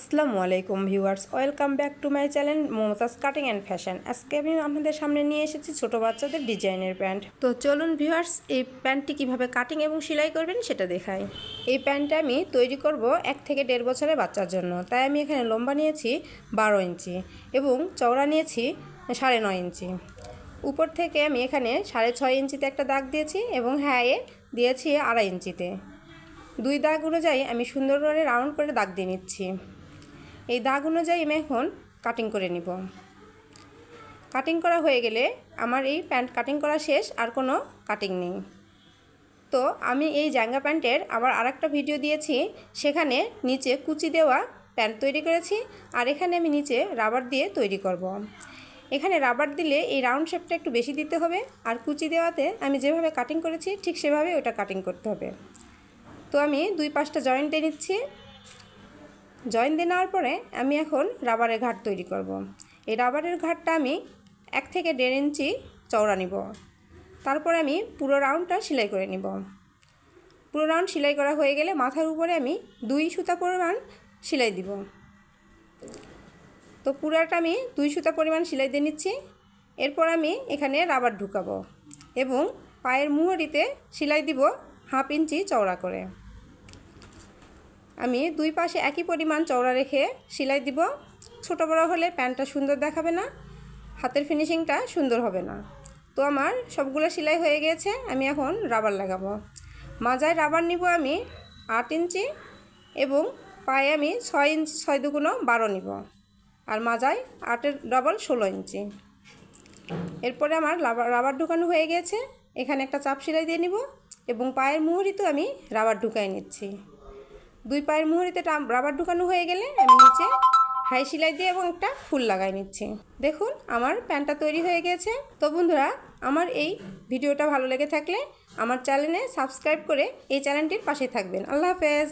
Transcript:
আসসালামু আলাইকুম viewers, welcome back to my channel Momtaz cutting and fashion. আজকে আমি আপনাদের সামনে নিয়ে এসেছি ছোট বাচ্চাদের ডিজাইনের প্যান্ট। তো চলুন ভিউয়ার্স, এই প্যান্টটি কীভাবে কাটিং এবং সেলাই করবেন সেটা দেখাই। এই প্যান্টটা আমি তৈরি করব এক থেকে দেড় বছরের বাচ্চার জন্য। তাই আমি এখানে লম্বা নিয়েছি বারো ইঞ্চি এবং চওড়া নিয়েছি সাড়ে নয় ইঞ্চি। উপর থেকে আমি এখানে সাড়ে ছয় ইঞ্চিতে একটা দাগ দিয়েছি এবং হ্যাঁ দিয়েছি আড়াই ইঞ্চিতে। দুই দাগ অনুযায়ী আমি সুন্দর করে রাউন্ড করে দাগ দিয়ে নিচ্ছি। এই দাগ অনুযায়ী আমি এখন কাটিং করে নিব। কাটিং করা হয়ে গেলে আমার এই প্যান্ট কাটিং করা শেষ, আর কোনো কাটিং নেই। তো আমি এই জাঙ্গা প্যান্টের আবার আরেকটা ভিডিও দিয়েছি, সেখানে নিচে কুচি দেওয়া প্যান্ট তৈরি করেছি, আর এখানে আমি নিচে রাবার দিয়ে তৈরি করব। এখানে রাবার দিলে এই রাউন্ড শেপটা একটু বেশি দিতে হবে, আর কুচি দেওয়াতে আমি যেভাবে কাটিং করেছি, ঠিক সেভাবে ওটা কাটিং করতে হবে। তো আমি দুই পাঁচটা জয়েন্ট দিয়ে নিচ্ছি জয়েন দিয়ে নেওয়ার পরে আমি এখন রাবারের ঘাট তৈরি করব। এই রাবারের ঘাটটা আমি এক থেকে দেড় ইঞ্চি চওড়া নিব। তারপরে আমি পুরো রাউন্ডটা সেলাই করে নিব। পুরো রাউন্ড সেলাই করা হয়ে গেলে মাথার উপরে আমি দুই সুতা পরিমাণ সেলাই দিব। তো পুরাটা আমি দুই সুতা পরিমাণ সেলাই দিয়ে নিচ্ছি। এরপর আমি এখানে রাবার ঢুকাবো এবং পায়ের মুহুরিতে সেলাই দিব হাফ ইঞ্চি চওড়া করে। আমি দুই পাশে একই পরিমাণ চওড়া রেখে সেলাই দিব। ছোটো বড়ো হলে প্যান্টটা সুন্দর দেখাবে না, হাতের ফিনিশিংটা সুন্দর হবে না। তো আমার সবগুলো সেলাই হয়ে গিয়েছে আমি এখন রাবার লাগাবো। মাজায় রাবার নিব আমি আট ইঞ্চি এবং পায়ে আমি ছয় ইঞ্চি, ছয় দুগুণো বারো নিব। আর মাজায় আটের ডবল ষোলো ইঞ্চি। এরপরে আমার রাবার ঢুকানো হয়ে গিয়েছে এখানে একটা চাপ সেলাই দিয়ে নিব এবং পায়ের মুহুরিতেও আমি রাবার ঢুকাই নিচ্ছি। দুই পায়ের মুহুরিতে রাবার ঢুকানো হয়ে গেলে আমি নিচে হাই সেলাই দিয়ে এবং একটা ফুল লাগাই নিচ্ছি। দেখুন, আমার প্যান্টটা তৈরি হয়ে গেছে। তো বন্ধুরা, আমার এই ভিডিওটা ভালো লেগে থাকলে আমার চ্যানেলে সাবস্ক্রাইব করে এই চ্যানেলটির পাশে থাকবেন। আল্লাহ হাফেজ।